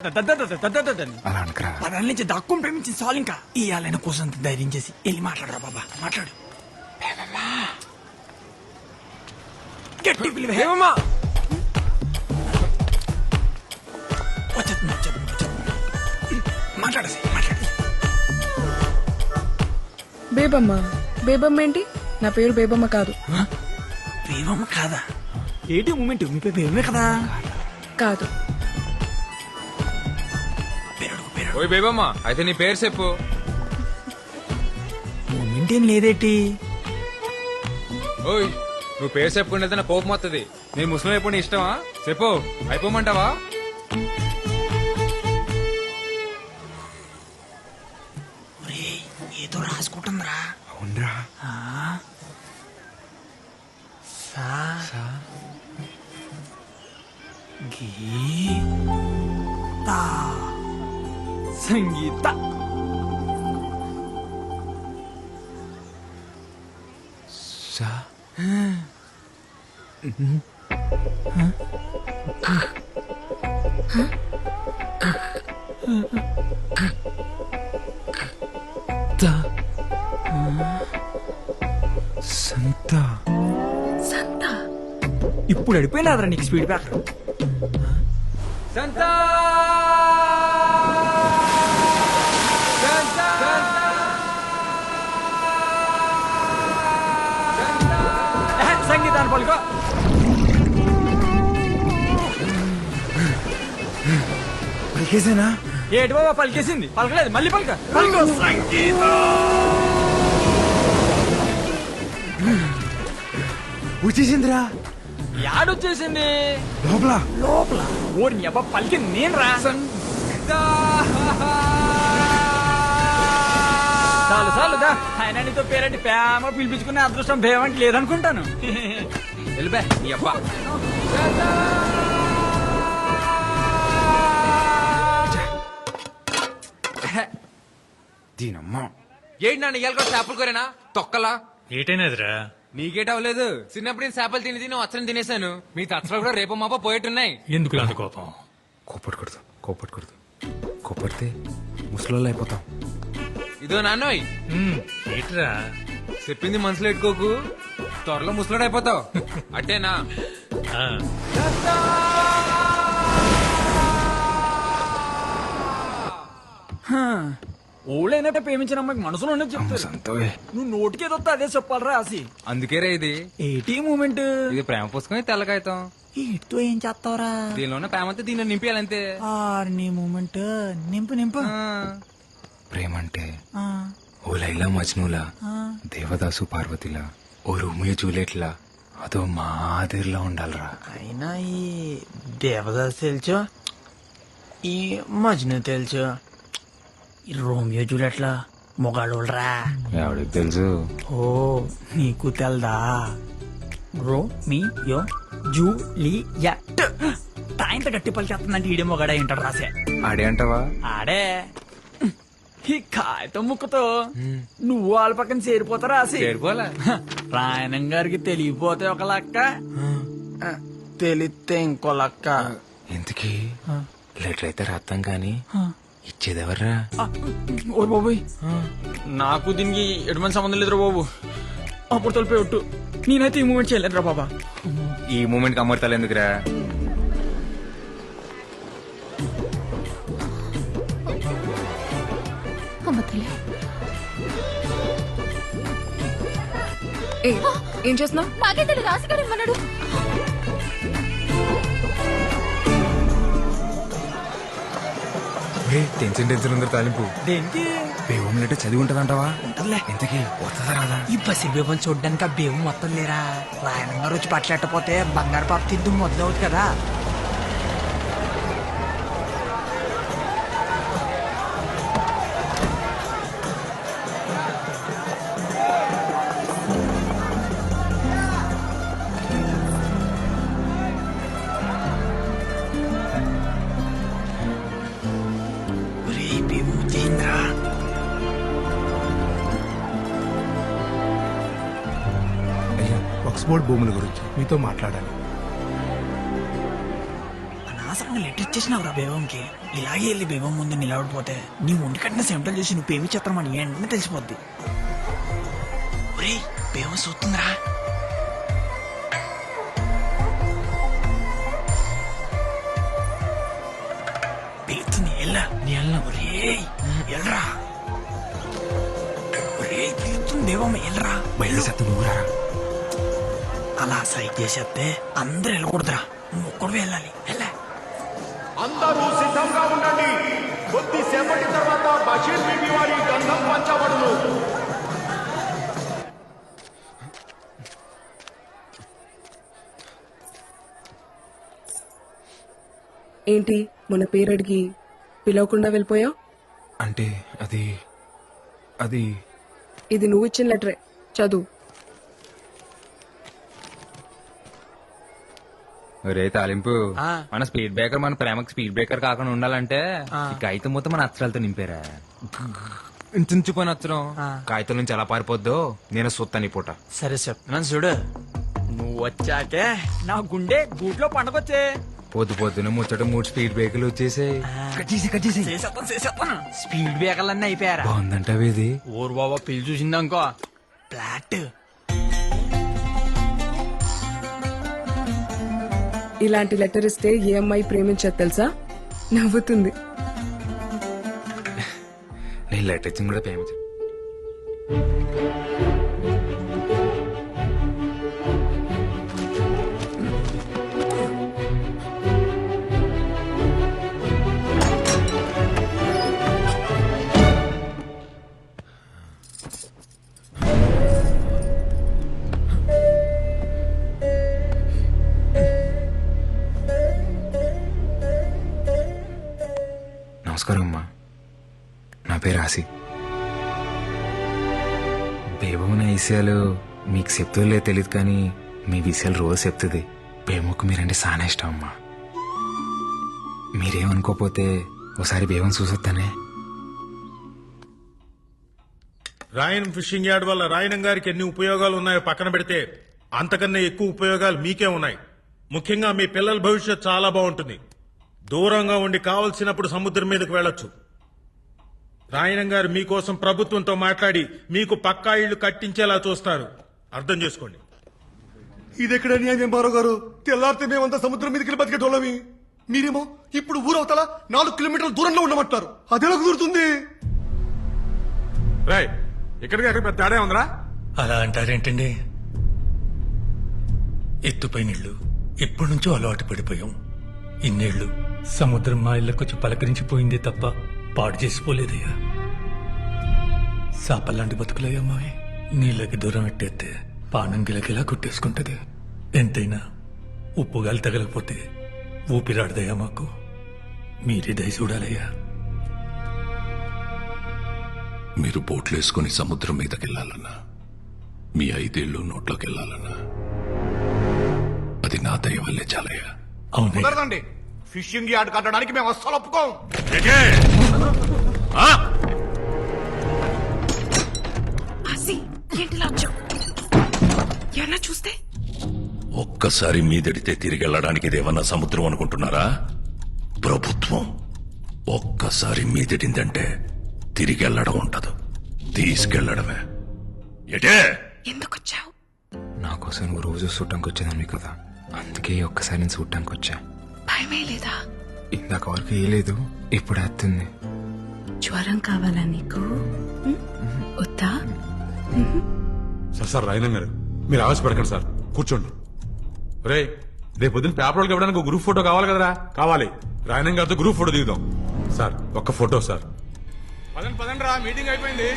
అలా అనకరా పదాల నుంచి దాక్కుని ప్రేమించిన సాల్ ఇంకా కోసం ధైర్యం చేసి వెళ్ళి మాట్లాడరా బాబా మాట్లాడు గట్టి పిలివే ఏమమ్మా వచ్చేస్తుంది వచ్చేస్తుంది వచ్చేస్తుంది మాట్లాడసి మాట్లాడు బేబమ్మ బేబమ్మ ఏంటి నా పేరు బేబమ్మ కాదు ప్రేమమ్మ కాదా ఏంటి మూమెంట్ మీ పేరు కదా కాదు ఓయ్ బేబమ్మ అయితే నీ పేరు చెప్పు. మూమెంట్ ఏం లేదేటి? ఓయ్ నువ్వు పేరు చెప్పుకుంటే నా కోపం వస్తుంది నేను ముస్లిం అయిపోయి నీ ఇష్టమా? చెప్పు అయిపోమంటావా? ఒరేయ్, ఏదో రాసుకుంటుందిరా. అవునరా. సా. గీ తా. సంగీత. సంత సంత ఇప్పుడు అడిపోయినాదరా నీకు స్పీడ్ బ్రేకర్ సంతా సంగీతాన్ని పలుకో పలికేసేనా? ఏటి బాబా పలికేసింది? పలకలేదు మళ్ళీ పలక. పలుకో. వచ్చేసిందిరా. యాడొచ్చేసింది? లోపల. లోపల ఓరి అబ్బా పలికింది నేను రా చాలు చాలు దా. ఆయన నీతో పేరంటి ప్రేమ పిలిపించుకునే అదృష్టం భేమంటి లేదనుకుంటాను. వెళ్ళిపే నీ అబ్బా. దీనమ్మ. ఏంటి నన్ను ఇయ్యాలి కూడా చేపలు కోరేనా? తొక్కలా? ఏటైనదిరా నీకేట అవ్వలేదు. చిన్నప్పుడు నేను చేపలు తిని తిని వచ్చని తినేశాను. మీ తచ్చలు కూడా రేపు మాప పోయేట్టున్నాయి. ఎందుకు అంత కోపం? కోపడకూడదు కోపడకూడదు. కోపడితే ముసలోళ్ళు అయిపోతాం. ఇదో నాన్నోయ్. ఏట్రా? చెప్పింది మనసులో పెట్టుకోకు. త్వరలో ముసలాడు అయిపోతావు. అట్టేనా ఆ, ఊళ్ళైనట్టే ప్రేమించిన అమ్మాయికి మనసులో ఉన్నది సంతోయ్ నువ్వు నోటికి ఏదొస్తే అదే చెప్పాలరా రాసి అందుకే రే ఇది. ఏటి మూమెంట్? ఇది ప్రేమ పుస్తకం ఇది తెల్లకాయతం ఇటుతో ఏం చేస్తావరా? దీనిలోనే ప్రేమ అంతా దీనిలో నింపేయాలంతే. ఆర్ నీ మూమెంట్. నింపు నింపు. ప్రేమ అంటే ఆ, ఓ లైలా మజ్నులా ఆ. దేవదాసు పార్వతిలా ఓ రోమియో జూలియట్లా అదో మాదిరిలా ఉండాలిరా. అయినా ఈ దేవదాస్ తెలుసు ఈ మజ్ను తెలుసు ఈ రోమియో జూలెట్లా మొగాళ్ళురా ఎవడికి తెలుసు? ఓ నీకు తెల్దా? Romeo Juliet. తాయింత గట్టి పలికేస్తుందంటే ఈడే మొగాడ ఏంటాడు రాసే. ఆడే అంటావా? ఆడే. ఈ కాగితం ముక్కతో నువ్వు వాళ్ళ పక్కన చేరిపోతారా రాసి చేరిపోలే రాయణం గారికి తెలియపోతే ఒక లక్క. తెలిస్తే ఇంకో లక్క. ఇంతకీ లెటర్ అయితే రాస్తాం కానీ ఇచ్చేదెవర్రా? ఓ బాబోయ్. నాకు దీనికి ఎటువంటి సంబంధం లేదురా బాబు. అప్పుడు తొలిపోయి ఒట్టు. నేనైతే ఈ మూమెంట్ చేయలేదురా బాబా. ఈ మూమెంట్ అమర్తాలు ఎందుకురా? ఏ చేస్తున్నావు? నాకే తెలియదు రాసిగాడు ఇమ్మన్నాడు టెన్షన్ టెన్షన్ ఉందరు తాలింపు. దేనికి? బేవం చదివి ఉంటదంటావా ఉంటదిలే. ఇంతకీ వస్తుందా రాదా? ఈ బసి బేబం చూడ్డానికి ఆ బేబు మొత్తం లేరా? రాయణం గారు వచ్చి పట్లెట్టపోతే బంగారు పాప తిద్దు మొదలవుతుంది కదా. ఆక్స్ఫోర్డ్ భూముల గురించి మీతో మాట్లాడాలి. అనవసరంగా లెటర్ ఇచ్చేసినావురా బేబంకి ఇలాగే వెళ్ళి బేబం ముందు నిలబడిపోతే నీ ఒంటి కట్టిన సెంటల్ చూసి నువ్వు పేమి చిత్రమని వెంటనే తెలిసిపోద్ది. ఒరేయ్ బేబం చూస్తుందిరా పిలుస్తుంది ఎల్లా. నీ ఎల్లా ఒరేయ్ ఎల్రా. ఒరేయ్ పిలుస్తుంది బేబమ్మ ఎల్రా. సత్తు నువ్వురా అలా సైట్ చేసేస్తే అందరూ వెళ్ళకూడదురా. నువ్వు ఒక్కడు వెళ్ళాలి. వెళ్ళా. అందరూ సిద్ధంగా ఉండండి. కొద్దిసేపటి తర్వాత బషీర్ బీబీ వారి గంధం పంచబడును. ఏంటి? మన పేరు అడిగి పిలవకుండా వెళ్ళిపోయావు? అంటే అది అది ఇది నువ్వు ఇచ్చిన లెటరే. చదువు. రే తాలింపు మన స్పీడ్ బ్రేకర్ మన ప్రేమకు స్పీడ్ బ్రేకర్ కాకుండా ఉండాలంటే ఈ కాగితం మొత్తం మన అక్షరాలతో నింపారా. ఇంచుపోయిన అక్షరం. కాగితం నుంచి ఎలా పారిపోద్దో నేను సొత్తాను ఈ పూట. సరే చెప్తున్నాను చూడు. నువ్వు వచ్చాకే నా గుండె గూట్లో పండగొచ్చే. పొద్దు పొద్దున ముచ్చట మూడు స్పీడ్ బ్రేకర్లు వచ్చేసాయి. కట్టేసి కట్టేసి చేసేస్తాను చేసేస్తాను స్పీడ్ బ్రేకర్లన్నీ అయిపోయారా? బాగుందంట ఇది? ఊరు బాబా పిల్లి చూసిందనుకో ఫ్లాట్. ఇలాంటి లెటర్ ఇస్తే ఏ అమ్మాయి ప్రేమించదు తెలుసా? నవ్వుతుంది. నేను లెటర్ ఇచ్చింది కూడా ప్రేమించ బేబమ్మ విషయాలు మీకు చెప్తుందో తెలియదు కానీ మీ విషయాలు రోజు చెప్తుంది. బేమకు మీరంటే చాలా ఇష్టం అమ్మా. మీరేమనుకోపోతే ఒకసారి బేబం చూసొస్తానే రాయన్ ఫిషింగ్ యార్డ్ వల్ల రాయనం గారికి ఎన్ని ఉపయోగాలు ఉన్నాయో పక్కన పెడితే అంతకన్నా ఎక్కువ ఉపయోగాలు మీకే ఉన్నాయి. ముఖ్యంగా మీ పిల్లల భవిష్యత్ చాలా బాగుంటుంది. దూరంగా ఉండి కావలసినప్పుడు సముద్రం మీదకు వెళ్ళొచ్చు. రాయనం గారు మీకోసం ప్రభుత్వంతో మాట్లాడి మీకు పక్కా ఇళ్ళు కట్టించేలా చూస్తారు. అర్థం చేసుకోండి. ఇది ఎక్కడ న్యాయం బారో గారు? తెల్లారితే మేమంతా సముద్రం మీదకి వెళ్ళి బతికేటోళ్ళమి. మీరేమో ఇప్పుడు ఊరవతల నాలుగు కిలోమీటర్ల దూరంలో ఉండమంటారు అదెలా కుదురుతుంది? రాయ్ ఇక్కడికి అక్కడ పెద్ద తేడా ఉందిరా అలా అంటారేంటండి? ఎత్తుపై నీళ్ళు ఎప్పటి నుంచో అలవాటు పడిపోయాం. ఇన్నేళ్ళు సముద్రం మా ఇళ్ళకొచ్చి పలకరించిపోయిందే తప్ప పాడు చేసిపోలేదయ్యా. సాపల్లాంటి బతుకులయ్యా మావి. నీళ్ళకి దూరం ఎట్టేస్తే పానం గిలగిలా కొట్టేసుకుంటది. ఎంతైనా ఉప్పు గాలి తగలకపోతే ఊపిరాడదయ్యా మాకు. మీరే దయ చూడాలయ్యా. మీరు బోట్లేసుకుని సముద్రం మీదకి వెళ్ళాలన్నా మీ ఐదేళ్ళు నోట్లోకి వెళ్ళాలన్నా అది నా దయ వల్లే చాలయ్యా. కుదరదండి. ఫిషింగ్ యార్డ్ కట్టడానికి మేము అస్సలు ఒప్పుకోం. చూస్తే? ఒక్కసారి మీదడితే తిరిగి వెళ్ళడానికి ఇదేమన్నా సముద్రం అనుకుంటున్నారా? ప్రభుత్వం ఒక్కసారి మీదడిందంటే తిరిగి వెళ్ళడం ఉండదు. తీసుకెళ్ళడమే ఎటే ఎందుకు వచ్చావు నా కోసం నువ్వు రోజు చూడటానికి వచ్చేదాన్ని కదా. అందుకే ఒక్కసారి నేను చూడటానికి వచ్చా. భయమే లేదా? ఇందాక వరకు వేయలేదు ఇప్పుడు వస్తుంది జ్వరం కావాలా నీకు? వద్దా సార్ సార్ రాయన గారు మీరు ఆవేశపడకండి సార్. కూర్చోండి. రే రేపు పొద్దున్న పేపర్ వాళ్ళకి ఇవ్వడానికి ఒక గ్రూప్ ఫోటో కావాలి కదరా? కావాలి. రాయనం గారితో గ్రూప్ ఫోటో దిగుదాం. సార్ ఒక్క ఫోటో సార్. పదండి పదండి రా మీటింగ్ అయిపోయింది.